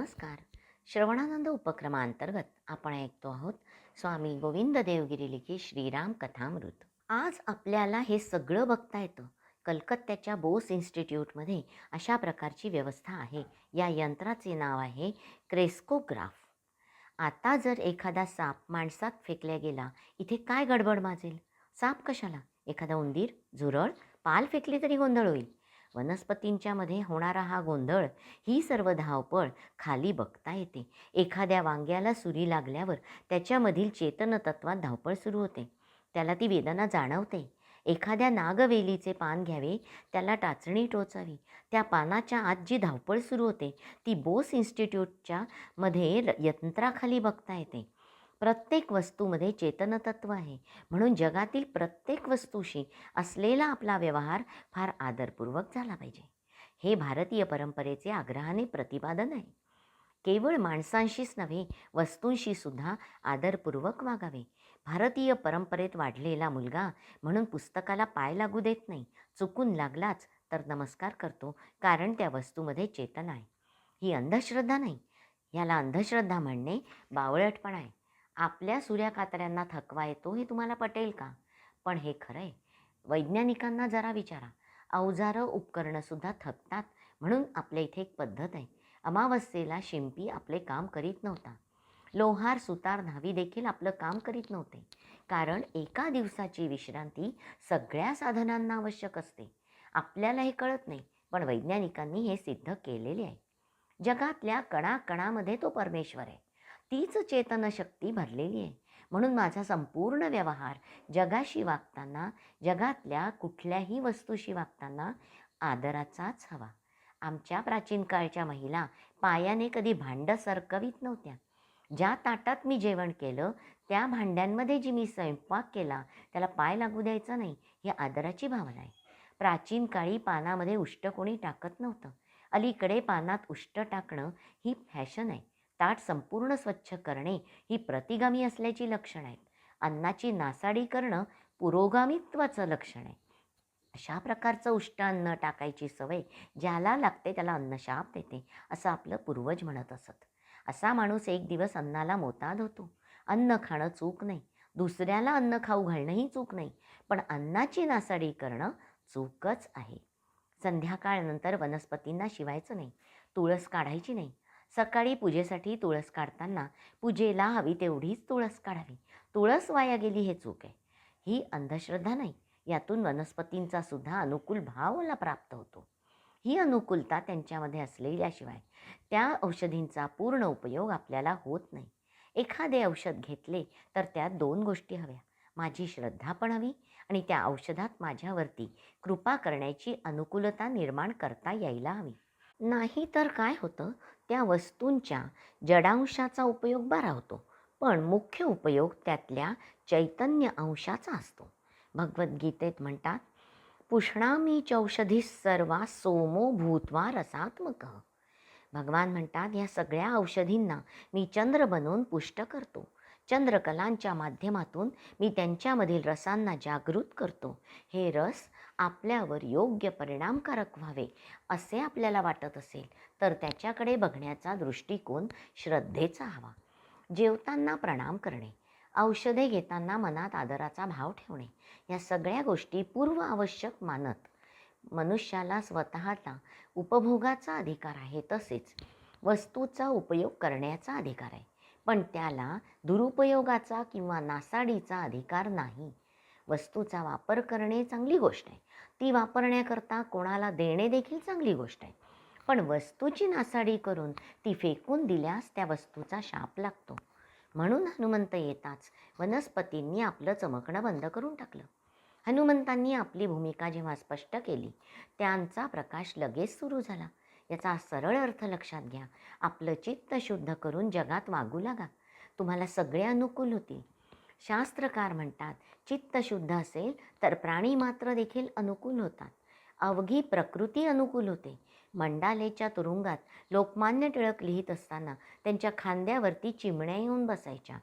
नमस्कार. श्रवणानंद उपक्रमांतर्गत आपण ऐकतो आहोत स्वामी गोविंद देवगिरी लिखी श्रीराम कथामृत. आज आपल्याला हे सगळं बघता येतं. कलकत्त्याच्या बोस इन्स्टिट्यूटमध्ये अशा प्रकारची व्यवस्था आहे. या यंत्राचे नाव आहे क्रेस्कोग्राफ. आता जर एखादा साप माणसात फेकल्या गेला इथे काय गडबड माजेल? साप कशाला? एखादा उंदीर झुरळ? पाल फेकली तरी गोंधळ होईल. वनस्पतींच्या मध्ये होणारा हा गोंधळ ही सर्व धावपळ खाली बघता येते. एखाद्या वांग्याला सुरी लागल्यावर त्याच्यामधील चेतनतत्वात धावपळ सुरू होते. त्याला ती वेदना जाणवते. एखाद्या नागवेलीचे पान घ्यावे त्याला टाचणी टोचावी. त्या पानाच्या आत जी धावपळ सुरू होते ती बोस इन्स्टिट्यूटच्या मध्ये र- यंत्राखाली बघता येते. प्रत्येक वस्तूमध्ये चेतनतत्व आहे. म्हणून जगातील प्रत्येक वस्तूशी असलेला आपला व्यवहार फार आदरपूर्वक झाला पाहिजे. हे भारतीय परंपरेचे आग्रहाने प्रतिपादन आहे. केवळ माणसांशीच नव्हे वस्तूंशी सुद्धा आदरपूर्वक वागावे. भारतीय परंपरेत वाढलेला मुलगा म्हणून पुस्तकाला पाय लागू देत नाही चुकून लागलाच तर नमस्कार करतो कारण त्या वस्तूमध्ये चेतना आहे. ही अंधश्रद्धा नाही. याला अंधश्रद्धा म्हणणे बावळटपणा आहे. आपल्या सूर्यकातऱ्यांना थकवा येतो हे तुम्हाला पटेल का? पण हे खरं आहे वैज्ञानिकांना जरा विचारा. अवजारं उपकरणंसुद्धा थकतात म्हणून आपल्या इथे एक पद्धत आहे. अमावस्येला शिंपी आपले काम करीत नव्हता. लोहार सुतार न्हावी देखील आपलं काम करीत नव्हते. कारण एका दिवसाची विश्रांती सगळ्या साधनांना आवश्यक असते. आपल्याला हे कळत नाही पण वैज्ञानिकांनी हे सिद्ध केलेले आहे. जगातल्या कणाकणामध्ये तो परमेश्वर आहे. तीच चेतनशक्ती भरलेली आहे. म्हणून माझा संपूर्ण व्यवहार जगाशी वागताना जगातल्या कुठल्याही वस्तूशी वागताना आदराचाच हवा. आमच्या प्राचीन काळच्या महिला पायाने कधी भांडं सरकवीत नव्हत्या. ज्या ताटात मी जेवण केलं त्या भांड्यांमध्ये जी मी स्वयंपाक केला त्याला पाय लागू द्यायचा नाही ही आदराची भावना आहे. प्राचीन काळी पानामध्ये उष्ट कोणी टाकत नव्हतं. अलीकडे पानात उष्ट टाकणं ही फॅशन आहे. ताट संपूर्ण स्वच्छ करणे ही प्रतिगामी असल्याची लक्षणं आहेत. अन्नाची नासाडी करणं पुरोगामित्वाचं लक्षण आहे. अशा प्रकारचं उष्ट अन्न टाकायची सवय ज्याला लागते त्याला अन्नशाप देते असं आपलं पूर्वज म्हणत असत. असा माणूस एक दिवस अन्नाला मोताद होतो अन्न खाणं चूक नाही. दुसऱ्याला अन्न खाऊ घालणंही चूक नाही. पण अन्नाची नासाडी करणं चूकच आहे. संध्याकाळनंतर वनस्पतींना शिवायचं नाही. तुळस काढायची नाही. सकाळी पूजेसाठी तुळस काढताना पूजेला हवी तेवढीच तुळस काढावी. तुळस वाया गेली हे चूक आहे. ही अंधश्रद्धा नाही. यातून वनस्पतींचा सुद्धा अनुकूल भावला प्राप्त होतो. ही अनुकूलता त्यांच्यामध्ये असलेल्याशिवाय त्या औषधींचा पूर्ण उपयोग आपल्याला होत नाही. एखादे औषध घेतले तर त्यात दोन गोष्टी हव्या. माझी श्रद्धा पण हवी आणि त्या औषधात माझ्यावरती कृपा करण्याची अनुकूलता निर्माण करता यायला हवी. नाही तर काय होतं? त्या वस्तूंच्या जडांशाचा उपयोग बरा होतो. पण मुख्य उपयोग त्यातल्या चैतन्य अंशाचा असतो. भगवद्गीतेत म्हणतात पुष्णामी चौषधी सर्वा सोमो भूतवा रसात्मक. भगवान म्हणतात या सगळ्या औषधींना मी चंद्र बनवून पुष्ट करतो. चंद्रकलांच्या माध्यमातून मी त्यांच्यामधील रसांना जागृत करतो. हे रस आपल्यावर योग्य परिणामकारक व्हावे असे आपल्याला वाटत असेल तर त्याच्याकडे बघण्याचा दृष्टिकोन श्रद्धेचा हवा. जेवताना प्रणाम करणे औषधे घेताना मनात आदराचा भाव ठेवणे या सगळ्या गोष्टी पूर्व आवश्यक मानत मनुष्याला स्वतःचा उपभोगाचा अधिकार आहे तसेच वस्तूचा उपयोग करण्याचा अधिकार आहे. पण त्याला दुरुपयोगाचा किंवा नासाडीचा अधिकार नाही. वस्तूचा वापर करणे चांगली गोष्ट आहे. ती वापरण्याकरता कोणाला देणे देखील चांगली गोष्ट आहे. पण वस्तूची नासाडी करून ती फेकून दिल्यास त्या वस्तूचा शाप लागतो. म्हणून हनुमंत येताच वनस्पतींनी आपलं चमकणं बंद करून टाकलं. हनुमंतांनी आपली भूमिका जेव्हा स्पष्ट केली त्यांचा प्रकाश लगेच सुरू झाला. याचा सरळ अर्थ लक्षात घ्या. आपलं चित्त शुद्ध करून जगात वागू लागा. तुम्हाला सगळे अनुकूल होतील. शास्त्रकार म्हणतात चित्त शुद्ध असेल तर प्राणी मात्र देखील अनुकूल होतात. अवघी प्रकृती अनुकूल होते. मंडालेच्या तुरुंगात लोकमान्य टिळक लिहित असताना त्यांच्या खांद्यावरती चिमण्या येऊन बसायच्या.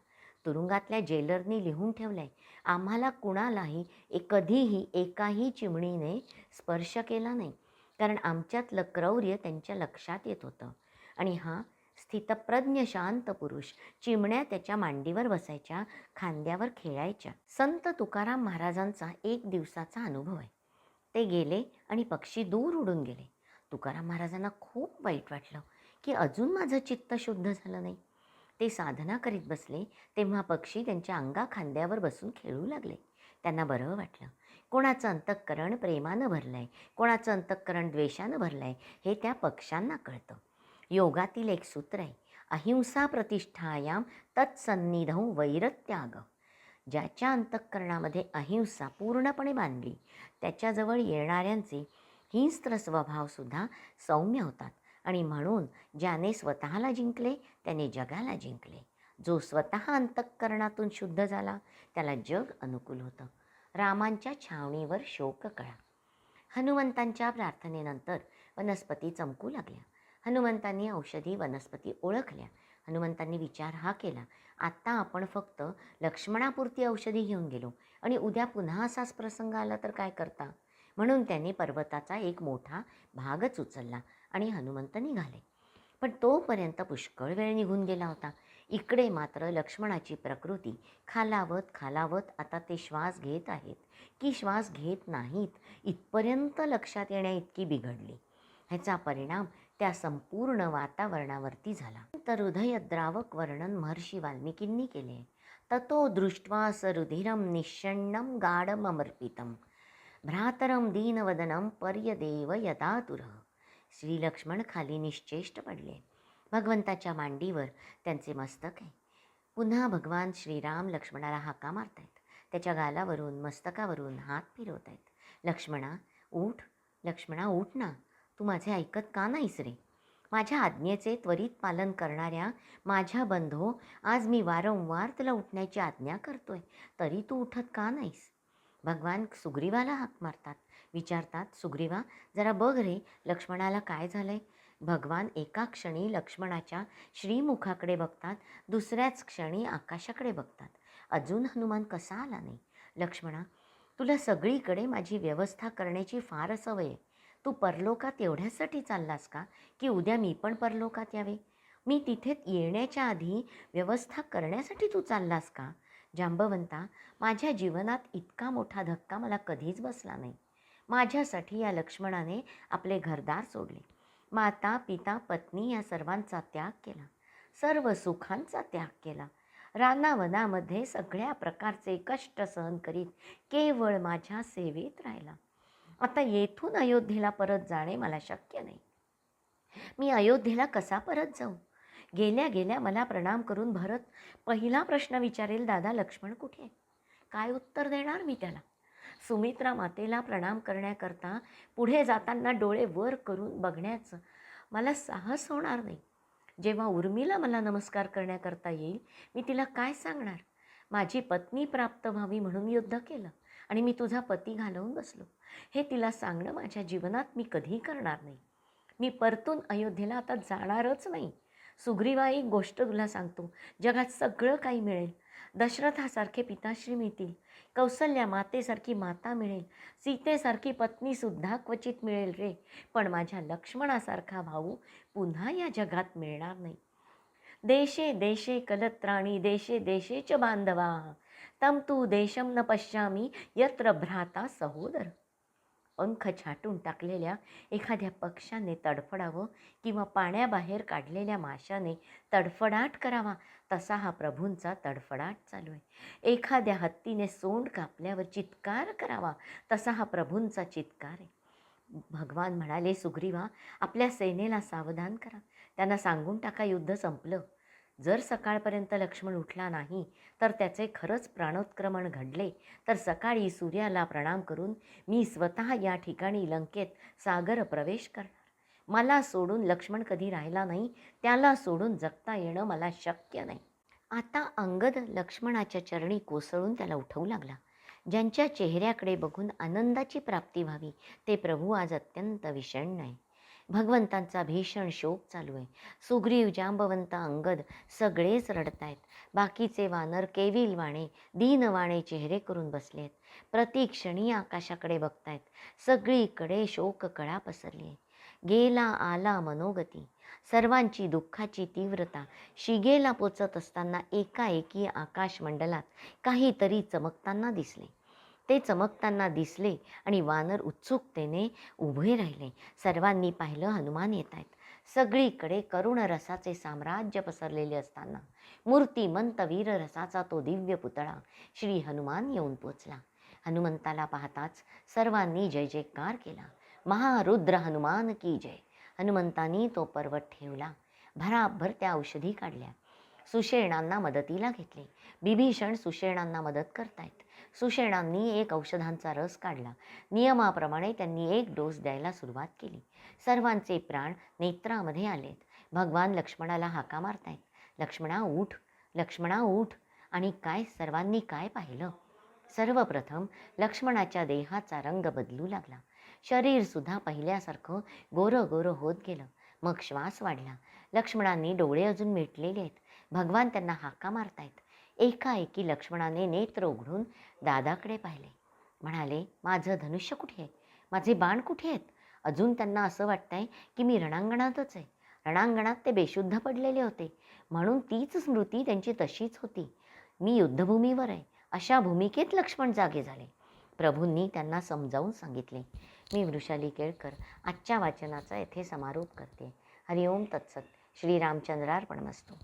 तुरुंगातल्या जेलरनी लिहून ठेवलंय आम्हाला कुणालाही कधीही एकाही चिमणीने स्पर्श केला नाही कारण आमच्यातलं क्रौर्य त्यांच्या लक्षात येत होतं. आणि हा स्थितप्रज्ञ शांत पुरुष चिमण्या त्याच्या मांडीवर बसायच्या खांद्यावर खेळायच्या. संत तुकाराम महाराजांचा एक दिवसाचा अनुभव आहे. ते गेले आणि पक्षी दूर उडून गेले. तुकाराम महाराजांना खूप वाईट वाटलं की अजून माझं चित्त शुद्ध झालं नाही. ते साधना करीत बसले तेव्हा पक्षी त्यांच्या अंगा खांद्यावर बसून खेळू लागले. त्यांना बरं वाटलं. कोणाचं अंतःकरण प्रेमानं भरलं आहे कोणाचं अंतःकरण द्वेषानं भरलं आहे हे त्या पक्ष्यांना कळतं. योगातील एक सूत्र आहे. अहिंसा प्रतिष्ठायाम तत्सन्निधौ वैरत्याग. ज्याच्या अंतःकरणामध्ये अहिंसा पूर्णपणे बांधली त्याच्याजवळ येणाऱ्यांचे हिंस्त्र स्वभावसुद्धा सौम्य होतात आणि म्हणून ज्याने स्वतःला जिंकले त्याने जगाला जिंकले. जो स्वतः अंतःकरणातून शुद्ध झाला त्याला जग अनुकूल होतं. रामांच्या छावणीवर शोक कळा. हनुमंतांच्या प्रार्थनेनंतर वनस्पती चमकू लागल्या. हनुमंतांनी औषधी वनस्पती ओळखल्या. हनुमंतांनी विचार हा केला आत्ता आपण फक्त लक्ष्मणापुरती औषधी घेऊन गेलो. आणि उद्या पुन्हा असाच प्रसंग आला तर काय करता? म्हणून त्यांनी पर्वताचा एक मोठा भागच उचलला आणि हनुमंत निघाले. पण तोपर्यंत पुष्कळ वेळ निघून गेला होता. इकडे मात्र लक्ष्मणाची प्रकृती खालावत खालावत आता ते श्वास घेत आहेत. की श्वास घेत नाहीत इथपर्यंत लक्षात येण्याइतकी बिघडली. ह्याचा परिणाम त्या संपूर्ण वातावरणावरती झाला. तर हृदयद्रावक वर्णन महर्षी वाल्मिकींनी केले. ततो दृष्ट्वा स सरुधिरम निषण्णम गाढमर्पितम भ्रातरम दीनवदनम पर्यदेव यदातुर. श्री लक्ष्मण खाली निश्चेष्ट पडले. भगवंताच्या मांडीवर त्यांचे मस्तक आहे. पुन्हा भगवान श्रीराम लक्ष्मणाला हाका मारतायत. त्याच्या गालावरून मस्तकावरून हात फिरवत आहेत लक्ष्मणा उठ लक्ष्मणा उठ ना. तू माझे ऐकत का नाहीस रे? माझ्या आज्ञेचे त्वरित पालन करणाऱ्या माझ्या बंधो आज मी वारंवार तुला उठण्याची आज्ञा करतोय. तरी तू उठत का नाहीस? भगवान सुग्रीवाला हाक मारतात. विचारतात सुग्रीवा जरा बघ रे लक्ष्मणाला काय झालंय? भगवान एका क्षणी लक्ष्मणाच्या श्रीमुखाकडे बघतात दुसऱ्याच क्षणी आकाशाकडे बघतात. अजून हनुमान कसा आला नाही? लक्ष्मणा तुला सगळीकडे माझी व्यवस्था करण्याची फार सवय आहे. तू परलोकात एवढ्यासाठी चाललास का? की उद्या मी पण परलोकात यावे? मी तिथे येण्याच्या आधी व्यवस्था करण्यासाठी तू चाललास का? जांबवंता माझ्या जीवनात इतका मोठा धक्का मला कधीच बसला नाही. माझ्यासाठी या लक्ष्मणाने आपले घरदार सोडले. माता पिता पत्नी या सर्वांचा त्याग केला. सर्व सुखांचा त्याग केला. रानावनामध्ये सगळ्या प्रकारचे कष्ट सहन करीत केवळ माझ्या सेवेत राहिला. आता येथून अयोध्येला परत जाणे मला शक्य नाही. मी अयोध्येला कसा परत जाऊ? गेल्या गेल्या मला प्रणाम करून भरत पहिला प्रश्न विचारेल दादा लक्ष्मण कुठे आहे? काय उत्तर देणार मी त्याला? सुमित्रा मातेला प्रणाम करण्याकरता पुढे जाताना डोळे वर करून बघण्याचं मला साहस होणार नाही. जेव्हा उर्मिला मला नमस्कार करण्याकरता येईल मी तिला काय सांगणार? माझी पत्नी प्राप्त व्हावी म्हणून युद्ध केलं. आणि मी तुझा पती घालवून बसलो. हे तिला सांगणं माझ्या जीवनात मी कधीही करणार नाही. मी परतून अयोध्येला आता जाणारच नाही. सुग्रीवा एक गोष्ट तुला सांगतो. जगात सगळं काही मिळेल. दशरथासारखे पिताश्री मिळतील. कौसल्या मातेसारखी माता मिळेल. सीतेसारखी पत्नीसुद्धा क्वचित मिळेल रे. पण माझ्या लक्ष्मणासारखा भाऊ पुन्हा या जगात मिळणार नाही. देशे देशे कलत्राणी देशे देशे बांधवा. तम तू देशम न पश्यामी यत्र भ्राता सहोदर. पंख छाटून टाकलेल्या एखाद्या पक्षाने तडफडावं किंवा पाण्याबाहेर काढलेल्या माशाने तडफडाट करावा तसा हा प्रभूंचा तडफडाट चालू आहे. एखाद्या हत्तीने सोंड कापल्यावर चित्कार करावा तसा हा प्रभूंचा चित्कार आहे. भगवान म्हणाले सुग्रीवा आपल्या सेनेला सावधान करा. त्यांना सांगून टाका युद्ध संपलं. जर सकाळपर्यंत लक्ष्मण उठला नाही तर त्याचे खरंच प्राणोत्क्रमण घडले. तर सकाळी सूर्याला प्रणाम करून मी स्वतः या ठिकाणी लंकेत सागर प्रवेश करणार. मला सोडून लक्ष्मण कधी राहिला नाही त्याला सोडून जगता येणं मला शक्य नाही. आता अंगद लक्ष्मणाच्या चरणी कोसळून त्याला उठवू लागला. ज्यांच्या चेहऱ्याकडे बघून आनंदाची प्राप्ती व्हावी ते प्रभू आज अत्यंत विषण्ण आहे भगवंतांचा भीषण शोक चालू आहे. सुग्रीव जांबवंत अंगद सगळेच रडतायत. बाकीचे वानर केविल वाणे दीनवाणे चेहरे करून बसले आहेत. प्रतिक्षणी आकाशाकडे बघतायत. सगळीकडे शोककळा पसरली आहे. गेला आला मनोगती. सर्वांची दुःखाची तीव्रता. शिगेला पोचत असताना एकाएकी आकाशमंडलात काहीतरी चमकताना दिसले. ते चमकताना दिसले आणि वानर उत्सुकतेने उभे राहिले. सर्वांनी पाहिलं हनुमान येत आहेत सगळीकडे करुण रसाचे साम्राज्य पसरलेले असताना मूर्तिमंत वीर रसाचा तो दिव्य पुतळा श्री हनुमान येऊन पोचला. हनुमंताला पाहताच सर्वांनी जय जयकार केला. महारुद्र हनुमान की जय. हनुमंतांनी तो पर्वत ठेवला. भराभर त्या औषधी काढल्या. सुषेणांना मदतीला घेतले. बिभीषण सुषेणांना मदत करतायत. सुषेणांनी एक औषधांचा रस काढला. नियमाप्रमाणे त्यांनी एक डोस द्यायला सुरुवात केली. सर्वांचे प्राण नेत्रामध्ये आलेत. भगवान लक्ष्मणाला हाका मारतायत. लक्ष्मणा उठ लक्ष्मणा उठ. आणि काय सर्वांनी काय पाहिलं? सर्वप्रथम लक्ष्मणाच्या देहाचा रंग बदलू लागला. शरीरसुद्धा पहिल्यासारखं गोरं गोरं होत गेलं. मग श्वास वाढला. लक्ष्मणांनी डोळे अजून मिटलेले आहेत. भगवान त्यांना हाका मारतायत. एकाएकी लक्ष्मणाने नेत्र उघडून दादाकडे पाहिले. म्हणाले माझं धनुष्य कुठे आहे? माझे बाण कुठे आहेत? अजून त्यांना असं वाटतंय की मी रणांगणातच आहे. रणांगणात ते बेशुद्ध पडलेले होते. म्हणून तीच स्मृती त्यांची तशीच होती. मी युद्धभूमीवर आहे. अशा भूमिकेत लक्ष्मण जागे झाले. प्रभूंनी त्यांना समजावून सांगितले मी वृषाली केळकर आजच्या वाचनाचा येथे समारोप करते. हरिओम तत्सत. श्रीरामचंद्रार्पणमस्तू.